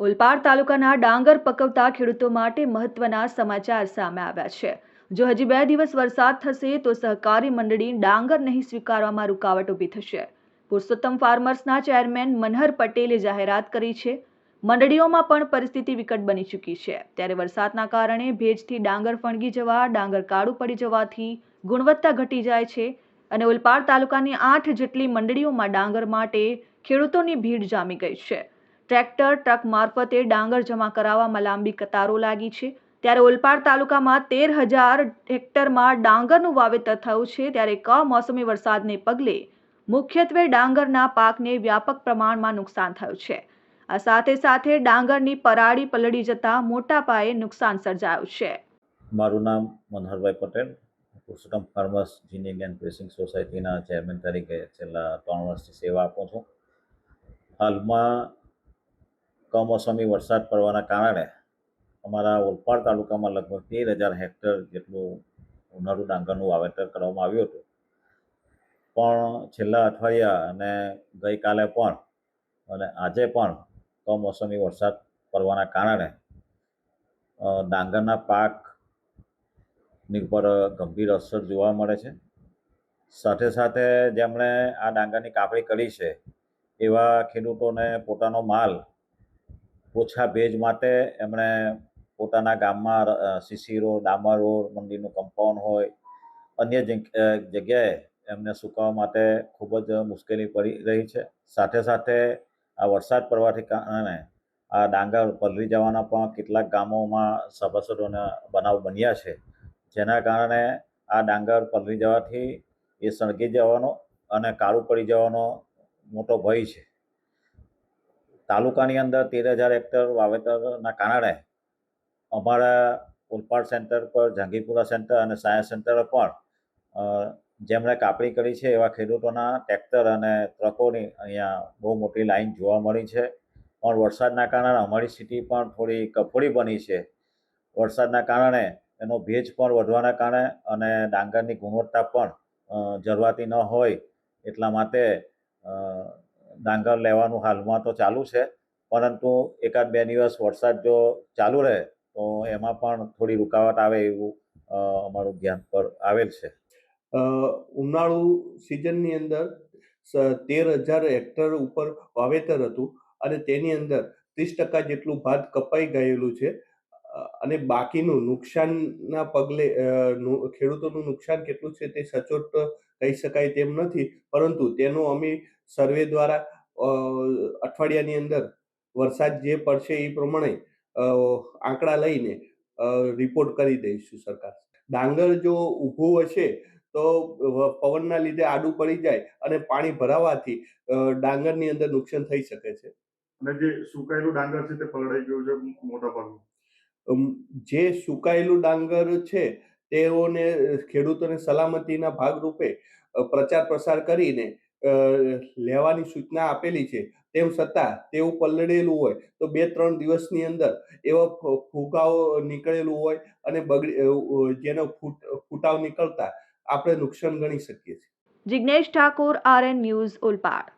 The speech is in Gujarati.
ઓલપાડ તાલુકાના ડાંગર પકવતા ખેડૂતો માટે મહત્વના સમાચાર સામે આવ્યા છે. જો હજી બે દિવસ વરસાદ થશે, તો સહકારી મંડળી ડાંગર નહીં સ્વીકારવામાં રૂકાવટ ઊભી થશે. પુરુષોત્તમ ફાર્મર્સના ચેરમેન મનહર પટેલે જાહેરાત કરી છે. મંડળીઓમાં પણ પરિસ્થિતિ વિકટ બની ચૂકી છે. ત્યારે વરસાદના કારણે ભેજથી ડાંગર ફણગી જવા, ડાંગર કાળું પડી જવાથી ગુણવત્તા ઘટી જાય છે અને ઓલપાડ તાલુકાની આઠ જેટલી મંડળીઓમાં ડાંગર માટે ખેડૂતોની ભીડ જામી ગઈ છે. ટ્રેક્ટર, ટ્રક મારફતે ડાંગર જમા કરાવવામાં લાંબી કતારો લાગી છે. ત્યારે ઓલપાડ તાલુકામાં તેર હજાર હેક્ટરમાં ડાંગરનું વાવેતર થયું છે. ત્યારે કમોસમી વરસાદને પગલે મુખ્યત્વે ડાંગરના પાકને વ્યાપક પ્રમાણમાં નુકસાન થયું છે. આ સાથે સાથે ડાંગરની પરાળી પલળી જતા મોટા પાયે નુકસાન સર્જાયું છે. મારું નામ Manharbhai Patel. Purushottam farmers ginning and pressing સોસાયટીના ચેરમેન તરીકે છેલ્લા ત્રણ વર્ષથી સેવા આપું છું. હાલમાં કમોસમી વરસાદ પડવાના કારણે અમારા ઓલપાડ તાલુકામાં લગભગ તેર હજાર હેક્ટર જેટલું ઉનાળુ ડાંગરનું વાવેતર કરવામાં આવ્યું હતું. પણ છેલ્લા અઠવાડિયા અને ગઈકાલે પણ અને આજે પણ કમોસમી વરસાદ પડવાના કારણે ડાંગરના પાકની ઉપર ગંભીર અસર જોવા મળે છે. સાથે સાથે જેમણે આ ડાંગરની કાપણી કરી છે, એવા ખેડૂતોને પોતાનો માલ ઓછા ભેજ માટે એમણે પોતાના ગામમાં શિશિરો રોડ મંદિરનું કમ્પાઉન્ડ હોય, અન્ય જગ્યાએ એમને સુકાવા માટે ખૂબ જ મુશ્કેલી પડી રહી છે. સાથે સાથે આ વરસાદ પડવાથી કારણે આ ડાંગર પલળી જવાના પણ કેટલાક ગામોમાં સભાસદોના બનાવ બન્યા છે. જેના કારણે આ ડાંગર પલળી જવાથી એ સળગી જવાનો અને કાળું પડી જવાનો મોટો ભય છે. તાલુકાની અંદર તેર હજાર હેક્ટર વાવેતરના કારણે અમારા ઓલપાડ સેન્ટર પર જાંગીપુરા સેન્ટર અને સાયન્સ સેન્ટર પણ જેમણે કાપણી કરી છે એવા ખેડૂતોના ટ્રેક્ટર અને ટ્રકોની અહીંયા બહુ મોટી લાઈન જોવા મળી છે. પણ વરસાદના કારણે અમારી સ્થિતિ પણ થોડી કફોડી બની છે. વરસાદના કારણે એનો ભેજ પણ વધવાના કારણે અને ડાંગરની ગુણવત્તા પણ જળવાતી ન હોય એટલા માટે ડાંગર લેવાનું હાલમાં તો ચાલુ છે, પરંતુ એકાદ બે દિવસ વરસાદ જો ચાલુ રહે, તો એમાં પણ થોડી રૂકાવટ આવે એવું અમારું ધ્યાન પર આવેલ છે. ઉનાળુ સિઝનની અંદર તેર હજાર હેક્ટર ઉપર વાવેતર હતું અને તેની અંદર ત્રીસ ટકા જેટલું ભાત કપાઈ ગયેલું છે અને બાકીનું નુકસાનના પગલે ખેડૂતોનું નુકસાન કેટલું છે તે સચોટ કહી શકાય તેમ નથી. પરંતુ તેનો અમે સર્વે દ્વારા અઠવાડિયાની અંદર વરસાદ જે પડશે એ પ્રમાણે આંકડા લઈને રિપોર્ટ કરી દઈશું સરકાર. ડાંગર જો ઊભું હશે તો પવનના લીધે આડું પડી જાય અને પાણી ભરાવાથી ડાંગરની અંદર નુકસાન થઈ શકે છે. અને જે સુકાયેલું ડાંગર છે તે પલળાઈ ગયું છે મોટા ભાગનું જે સુકાયેલું ડાંગર છે તેઓને ખેડૂતોને સલામતીના ભાગરૂપે પ્રચાર પ્રસાર કરીને લેવાની સૂચના આપેલી છે. તેમ છતાં તેવું પલળેલું હોય તો બે ત્રણ દિવસની અંદર એવા ફુ- ફુગાવો નીકળેલું હોય અને બગડી જેનો ફૂટ, ફૂટાવ નીકળતા આપણે નુકસાન ગણી શકીએ છીએ. Jignesh Thakor, RN news Olpad